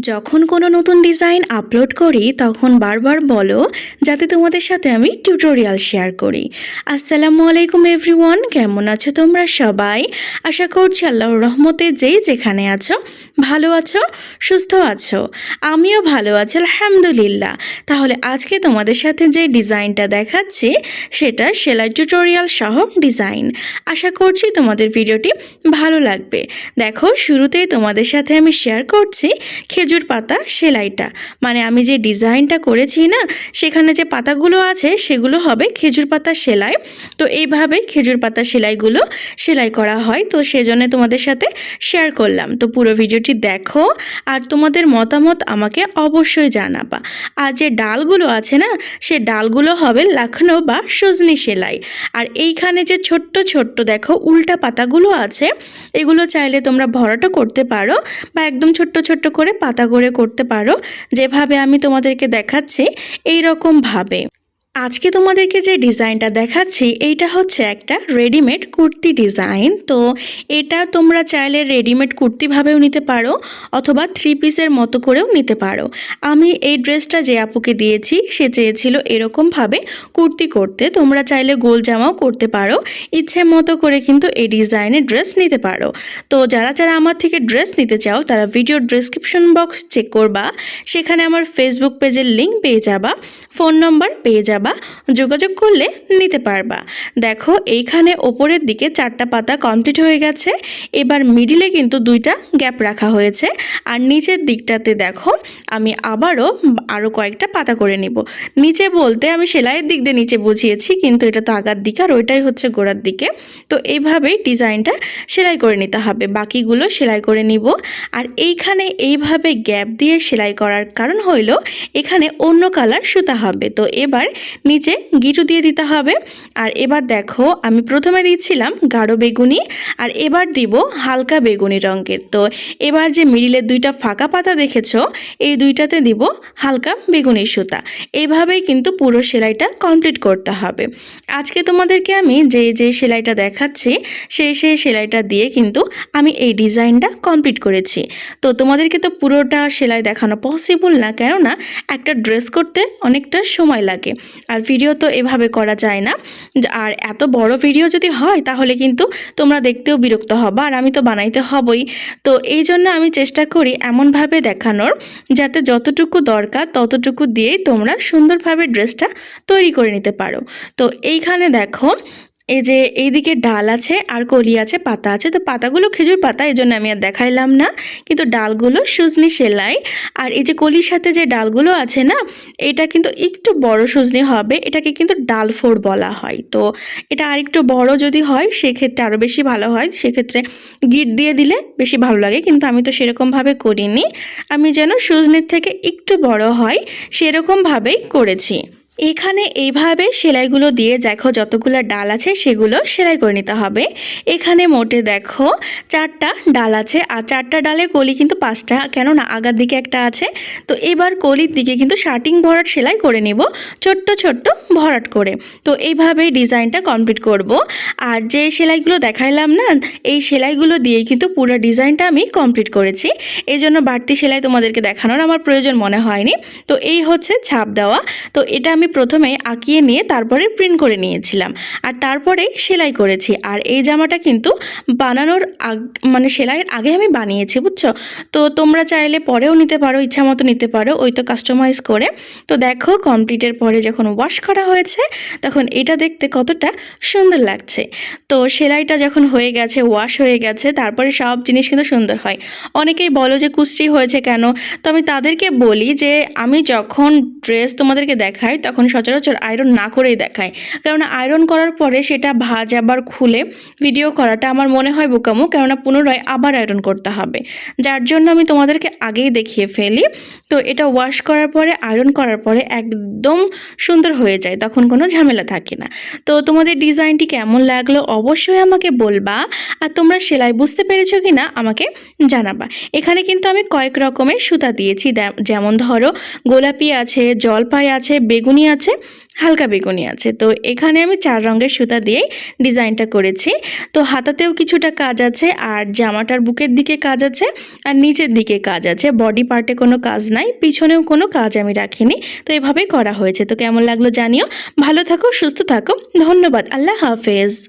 যখন কোনো নতুন ডিজাইন আপলোড করি, তখন বারবার বলো যাতে তোমাদের সাথে আমি টিউটোরিয়াল শেয়ার করি। আসসালামু আলাইকুম এভরিওয়ান কেমন আছো তোমরা সবাই? আশা করছি আল্লাহর রহমতে যেই যেখানে আছো, ভালো আছো, সুস্থ আছো। আমিও ভালো আছি, আলহামদুলিল্লাহ। তাহলে আজকে তোমাদের সাথে যে ডিজাইনটা দেখাচ্ছি, সেটা সেলাই টিউটোরিয়াল সহ ডিজাইন আশা করছি তোমাদের ভিডিওটি ভালো লাগবে। দেখো, শুরুতেই তোমাদের সাথে আমি শেয়ার করছি খেজুর পাতা, সেলাইটা। মানে আমি যে ডিজাইনটা করেছি না, সেখানে যে পাতাগুলো আছে, সেগুলো হবে খেজুর পাতা সেলাই। তো এইভাবে খেজুর পাতা সেলাইগুলো সেলাই করা হয়। তো সেজন্য তোমাদের সাথে শেয়ার করলাম। তো পুরো ভিডিওটি দেখো আর তোমাদের মতামত আমাকে অবশ্যই জানাবা। আর যে ডালগুলো আছে না, সে ডালগুলো হবে লাখনৌ বা সজনি সেলাই। আর এইখানে যে ছোট্ট ছোট্ট দেখো উল্টা পাতাগুলো আছে, এগুলো চাইলে তোমরা ভরাটও করতে পারো বা একদম ছোট্ট ছোট্ট করে পাতা করে করতে পারো। যেভাবে আমি তোমাদেরকে দেখাচ্ছি এই রকম ভাবে। আজকে তোমাদেরকে যে ডিজাইনটা দেখাচ্ছি, এইটা হচ্ছে একটা রেডিমেড কুর্তি ডিজাইন। তো এটা তোমরা চাইলে রেডিমেড কুর্তিভাবেও নিতে পারো অথবা থ্রি পিসের মতো করেও নিতে পারো। আমি এই ড্রেসটা যে আপুকে দিয়েছি, সে চেয়েছিল এরকমভাবে কুর্তি করতে। তোমরা চাইলে গোল জামাও করতে পারো। ইচ্ছে মতো করে কিন্তু এই ডিজাইনের ড্রেস নিতে পারো। তো যারা যারা আমার থেকে ড্রেস নিতে চাও, তারা ভিডিও ডিসক্রিপশন বক্স চেক করবা। সেখানে আমার ফেসবুক পেজের লিঙ্ক পেয়ে যাবা। ফোন নম্বর পেয়ে যাবা। যোগাযোগ করলে নিতে পারবা। দেখো, এইখানে ওপরের দিকে চারটা পাতা কমপ্লিট হয়ে গেছে। এবার মিডিলে কিন্তু দুইটা গ্যাপ রাখা হয়েছে। আর নিচের দিকটাতে দেখো, আমি আবারও আরও কয়েকটা পাতা করে নিব। নিচে বলতে আমি সেলাইয়ের দিক দিয়ে নিচে বুঝিয়েছি, কিন্তু এটা তো আগার দিকে আর ওইটাই হচ্ছে গোড়ার দিকে। তো এইভাবেই ডিজাইনটা সেলাই করে নিতে হবে। বাকিগুলো সেলাই করে নিব। আর এইখানে এইভাবে গ্যাপ দিয়ে সেলাই করার কারণ হইল, এখানে অন্য কালার সুতা হবে। তো এবার নিচে গিটু দিয়ে দিতে হবে। আর এবার দেখো, আমি প্রথমে দিচ্ছিলাম গাঢ় বেগুনি, আর এবার দিব হালকা বেগুনি রঙের। তো এবার যে মিডিলের দুইটা ফাঁকা পাতা দেখেছ, এই দুইটাতে দিব হালকা বেগুনি সুতা। এইভাবেই কিন্তু পুরো সেলাইটা কমপ্লিট করতে হবে। আজকে তোমাদেরকে আমি যে যে সেলাইটা দেখাচ্ছি, সেই সেই সেলাইটা দিয়ে কিন্তু আমি এই ডিজাইনটা কমপ্লিট করেছি। তো তোমাদেরকে তো পুরোটা সেলাই দেখানো পসিবল না, কেননা একটা ড্রেস করতে অনেকটা সময় লাগে। আর ভিডিও তো এভাবে করা যায় না। আর এত বড় ভিডিও যদি হয়, তাহলে কিন্তু তোমরা দেখতেও বিরক্ত হবা আর আমি তো বানাইতে হবই। তো এই জন্য আমি চেষ্টা করি এমনভাবে দেখানোর, যাতে যতটুকু দরকার ততটুকু দিয়েই তোমরা সুন্দরভাবে ড্রেসটা তৈরি করে নিতে পারো। তো এইখানে দেখো এই যে এইদিকে ডাল আছে আর কলি আছে, পাতা আছে। তো পাতাগুলো খেজুর পাতা, এই জন্য আমি আর দেখাইলাম না। কিন্তু ডালগুলো সুজনি সেলাই। আর এই যে কলির সাথে যে ডালগুলো আছে না, এটা কিন্তু একটু বড় সুজনি হবে। এটাকে কিন্তু ডাল ফোর বলা হয়। তো এটা আরেকটু বড় যদি হয়, সেক্ষেত্রে আরও বেশি ভালো হয়। সেক্ষেত্রে গিট দিয়ে দিলে বেশি ভালো লাগে। কিন্তু আমি তো সেরকমভাবে করিনি। আমি যেন সুজনির থেকে একটু বড় হয়, সেরকমভাবেই করেছি। এখানে এইভাবে সেলাইগুলো দিয়ে দেখো যতগুলো ডাল আছে সেগুলো সেলাই করে নিতে হবে। এখানে মোটে দেখো চারটা ডাল আছে, আর চারটা ডালে কলি কিন্তু পাঁচটা, কেননা আগার দিকে একটা আছে। তো এবার কলির দিকে কিন্তু শার্টিং ভরাট সেলাই করে নিব, ছোট্ট ছোট্ট ভরাট করে। তো এইভাবেই ডিজাইনটা কমপ্লিট করব। আর যে সেলাইগুলো দেখাইলাম না, এই সেলাইগুলো দিয়েই কিন্তু পুরো ডিজাইনটা আমি কমপ্লিট করেছি। এই জন্য বাড়তি সেলাই তোমাদেরকে দেখানোর আমার প্রয়োজন মনে হয়নি। তো এই হচ্ছে ছাপ দেওয়া। তো এটা আমি প্রথমে আঁকিয়ে নিয়ে তারপরে প্রিন্ট করে নিয়েছিলাম। আর তারপরে সেলাই করেছি। আর এই জামাটা কিন্তু বানানোর আগ মানে সেলাইয়ের আগে আমি বানিয়েছি, বুঝছ? তো তোমরা চাইলে পরেও নিতে পারো, ইচ্ছা মতো নিতে পারো। ওই তো কাস্টমাইজ করে। তো দেখো কমপ্লিটের পরে যখন ওয়াশ করা হয়েছে, তখন এটা দেখতে কতটা সুন্দর লাগছে। তো সেলাইটা যখন হয়ে গেছে ওয়াশ হয়ে গেছে, তারপরে সব জিনিস কিন্তু সুন্দর হয়। অনেকেই বলো যে, কুস্তি হয়েছে কেন? তো আমি তাদেরকে বলি যে, আমি যখন ড্রেস তোমাদেরকে দেখাই, তখন সচরাচর আয়রন না করেই দেখায়। কারণ আয়রন করার পরে সেটা ভাজ আবার খুলে ভিডিও করাটা আমার মনে হয় বোকামো, কেননা পুনরায় আবার আয়রন করতে হবে। যার জন্য আমি তোমাদেরকে আগেই দেখিয়ে ফেলি। তো এটা ওয়াশ করার পরে আয়রন করার পরে একদম সুন্দর হয়ে যায়, তখন কোনো ঝামেলা থাকে না। তো তোমাদের ডিজাইনটি কেমন লাগল অবশ্যই আমাকে বলবা, আর তোমরা সেলাই বুঝতে পেরেছ কি না আমাকে জানাবা। এখানে কিন্তু আমি কয়েক রকমের সুতা দিয়েছি যেমন ধরো গোলাপি আছে, জলপাই আছে, বেগুনি আছে, হালকা বেগুনি আছে। তো এখানে আমি চার রঙের সুতা দিয়ে ডিজাইনটা করেছি। তো হাতাতেও কিছুটা কাজ আছে, আর জামাটার বুকের দিকে কাজ আছে, আর নিচের দিকে কাজ আছে। বডি পার্টে কোনো কাজ নাই, পিছনেও কোনো কাজ আমি রাখিনি। তো এভাবেই করা হয়েছে। তো কেমন লাগল জানিও। ভালো থাকো, সুস্থ থাকো। ধন্যবাদ। আল্লাহ হাফেজ।